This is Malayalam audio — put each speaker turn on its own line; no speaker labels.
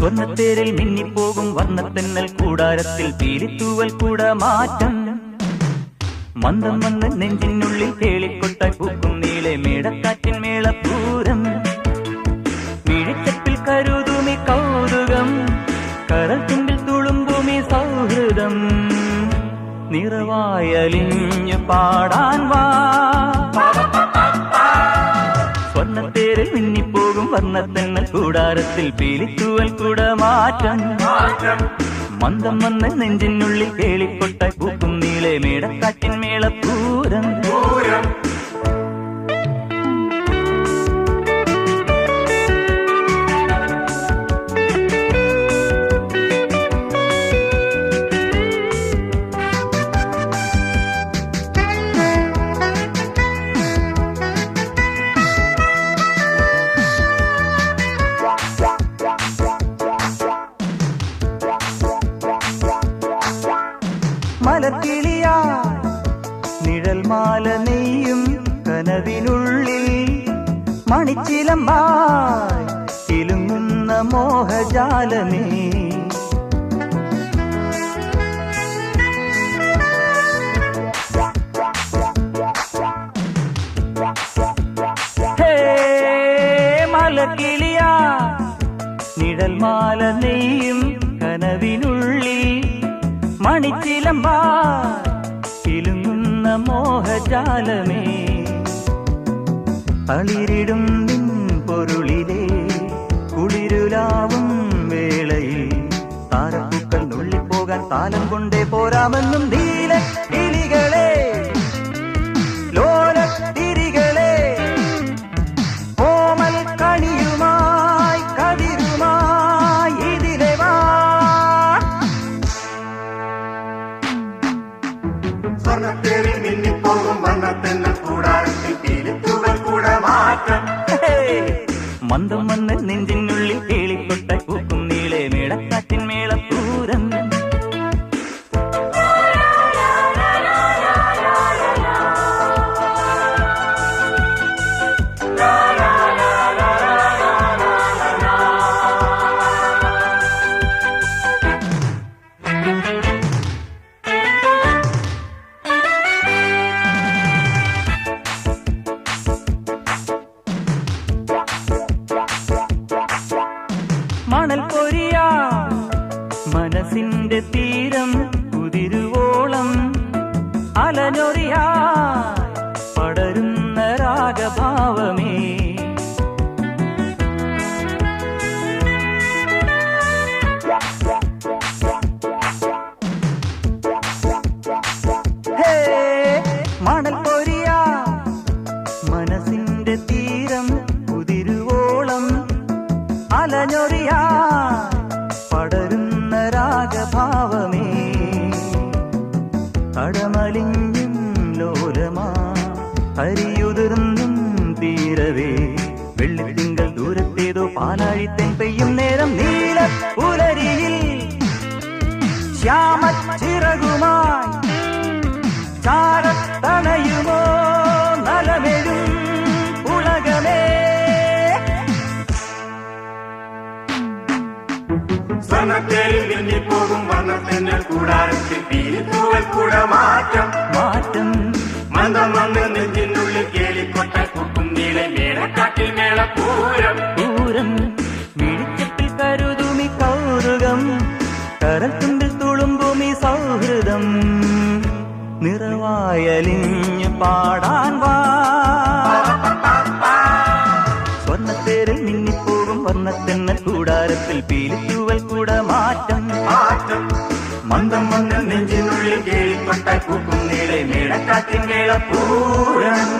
സ്വർണത്തേരിൽ മിന്നിപ്പോകും വർണത്തെന്നൽ കൂടാരത്തിൽ പീലിത്തൂവൽ കൂട മാറ്റം മന്ദം വന്ന് നെഞ്ചിനുള്ളിൽ കേളിക്കൊട്ട പൂക്കും നീളെ മേടക്കാറ്റിൻ മേളപ്പൂരം. വീഴിച്ചപ്പിൽ കരുതുമി കൗതുകം കരൽ തുമ്പിൽ തുളുമ്പുമി സൗഹൃദം. നിറവായലിഞ്ഞു പാടാൻ വാ മിന്നിപ്പോകും കൂടാരത്തിൽ പീലിത്തൂവൽ കൂട മാറ്റം. മന്ദം വന്ന് നെഞ്ചിനുള്ളിൽ കേളിപ്പൊട്ട കൂക്കും നീളെ മേടക്കാറ്റിൻ മേളപ്പൂരം. മലക്കിളിയാ നിഴൽ മാല നെയ്യും കനവിനുള്ളിൽ മണിച്ചിലമ്പിലുങ്ങുന്ന മോഹജാലമേ. മലക്കിളിയാ നിഴൽ മാല നെയ്യും കനവിനുള്ളിൽ മണിച്ചിലമ്പാ കിലുങ്ങുന്ന മോഹജാലമേ. അളിരിടും പൊരുളിലെ കുളിരുലാവും വേളയിൽ. താരപ്പൂക്കൾ നുള്ളിപ്പോകാൻ താലം കൊണ്ടേ പോരാമെന്നും മന്ദം വന്ന് നെഞ്ചിനുള്ളിൽ മനസ്സിന്റെ തീരം കുതിരുവോളം അലനൊറിയാ പടരുന്ന രാഗഭാവമേ. മണൽ വെള്ളിത്തിങ്കൾ ദൂരത്തേതോ പാലാഴിത്തൻ പെയ്യും നേരം നീല പുലരിയിൽ. ശ്യാമ ചിറകുമായി ചാരത്തണയുമോ നലമെഴും ഉലകമേ
സ്വർണത്തേരിൽ മിന്നിപ്പോകും കൂടാരത്തിൽ പീലിത്തൂവൽ കൂട മാറ്റം.
മാറ്റം.
മന്ദം മന്ദ നെഞ്ചിനുള്ളിൽ മേളപ്പൂരം
പൂരം മിഴിച്ചപ്പിൽ കരുതുമി കൗതുകം. കരത്തുമ്പിൽ തുളുമ്പുമി സൗഹൃദം. നിറവായലിഞ്ഞ് പാടാൻ വാ. സ്വർണത്തേരിൽ മിന്നിപ്പോകും വർണത്തെന്ന കൂടാരത്തിൽ പീലിത്തൂവൽ കൂട
മാറ്റം. മന്ദം വന്ന് നെഞ്ചിനുള്ളിൽ കേളിക്കൊട്ട കൂക്കും നീളെ മേടക്കാട്ടിൽ മേളപ്പൂരം